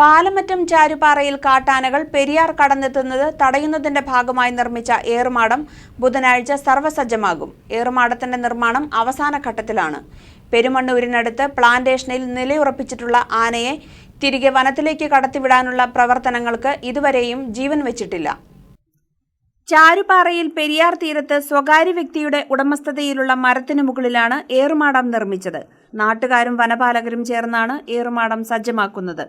പാലമറ്റം ചാരുപാറയിൽ കാട്ടാനകൾ പെരിയാർ കടന്നെത്തുന്നത് തടയുന്നതിന്റെ ഭാഗമായി നിർമ്മിച്ച ഏറുമാടം ബുധനാഴ്ച സർവസജ്ജമാകും. ഏറുമാടത്തിന്റെ നിർമ്മാണം അവസാന ഘട്ടത്തിലാണ്. പെരുമണ്ണൂരിനടുത്ത് പ്ലാന്റേഷനിൽ നിലയുറപ്പിച്ചിട്ടുള്ള ആനയെ തിരികെ വനത്തിലേക്ക് കടത്തിവിടാനുള്ള പ്രവർത്തനങ്ങൾക്ക് ഇതുവരെയും ജീവൻ വെച്ചിട്ടില്ല. ചാരുപാറയിൽ പെരിയാർ തീരത്ത് സ്വകാര്യ വ്യക്തിയുടെ ഉടമസ്ഥതയിലുള്ള മരത്തിനു മുകളിലാണ് ഏറുമാടം നിർമ്മിച്ചത്. നാട്ടുകാരും വനപാലകരും ചേർന്നാണ് ഏറുമാടം സജ്ജമാക്കുന്നത്.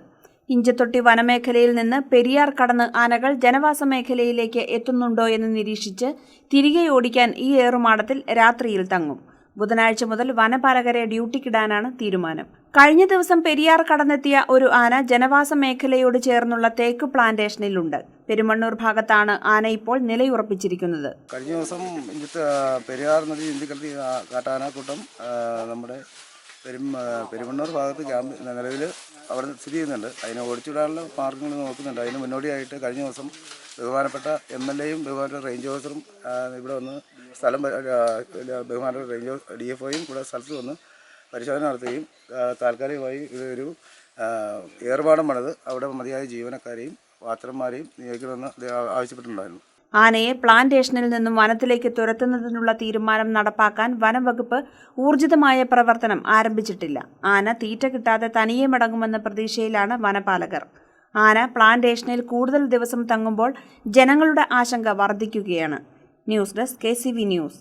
ഇഞ്ചത്തൊട്ടി വനമേഖലയിൽ നിന്ന് പെരിയാർ കടന്ന് ആനകൾ ജനവാസ മേഖലയിലേക്ക് എത്തുന്നുണ്ടോ എന്ന് നിരീക്ഷിച്ച് തിരികെ ഓടിക്കാൻ ഈ ഏറുമാടത്തിൽ രാത്രിയിൽ തങ്ങും. ബുധനാഴ്ച മുതൽ വനപാലകരെ ഡ്യൂട്ടിക്കിടാനാണ് തീരുമാനം. കഴിഞ്ഞ ദിവസം പെരിയാർ കടന്നെത്തിയ ഒരു ആന ജനവാസ മേഖലയോട് ചേർന്നുള്ള തേക്ക് പ്ലാന്റേഷനിലുണ്ട്. പെരുമണ്ണൂർ ഭാഗത്താണ് ആന ഇപ്പോൾ നിലയുറപ്പിച്ചിരിക്കുന്നത്. കഴിഞ്ഞ ദിവസം പെരിയാർ നദി ഇന്ത്യക്കടത്തി കാട്ടാനാക്കൂട്ടം നമ്മുടെ പെരും പെരുമണ്ണൂർ ഭാഗത്ത് ക്യാമ്പ് നിലവിൽ അവിടെ സ്ഥിതി ചെയ്യുന്നുണ്ട്. അതിനെ ഓടിച്ചുവിടാനുള്ള മാർഗങ്ങൾ നോക്കുന്നുണ്ട്. അതിന് മുന്നോടിയായിട്ട് കഴിഞ്ഞ ദിവസം ബഹുമാനപ്പെട്ട എം എൽ എയും ബഹുമാനപ്പെട്ട റേഞ്ച് ഓഫീസറും ഇവിടെ വന്ന് സ്ഥലം ബഹുമാനപ്പെട്ട റേഞ്ച് ഡി എഫ് ഒയും കൂടെ സ്ഥലത്ത് വന്ന് പരിശോധന നടത്തുകയും താൽക്കാലികമായി ഇതൊരു ഏർപാടം പണിത് അവിടെ മതിയായ ജീവനക്കാരെയും വാത്രന്മാരെയും നിയോഗിക്കണമെന്ന് ആവശ്യപ്പെട്ടിട്ടുണ്ടായിരുന്നു. ആനയെ പ്ലാന്റേഷനിൽ നിന്നും വനത്തിലേക്ക് തുരത്തുന്നതിനുള്ള തീരുമാനം നടപ്പാക്കാൻ വനംവകുപ്പ് ഊർജിതമായ പ്രവർത്തനം ആരംഭിച്ചിട്ടില്ല. ആന തീറ്റ കിട്ടാതെ തനിയെ മടങ്ങുമെന്ന പ്രതീക്ഷയിലാണ് വനപാലകർ. ആന പ്ലാന്റേഷനിൽ കൂടുതൽ ദിവസം തങ്ങുമ്പോൾ ജനങ്ങളുടെ ആശങ്ക വർദ്ധിക്കുകയാണ്. News desk K news.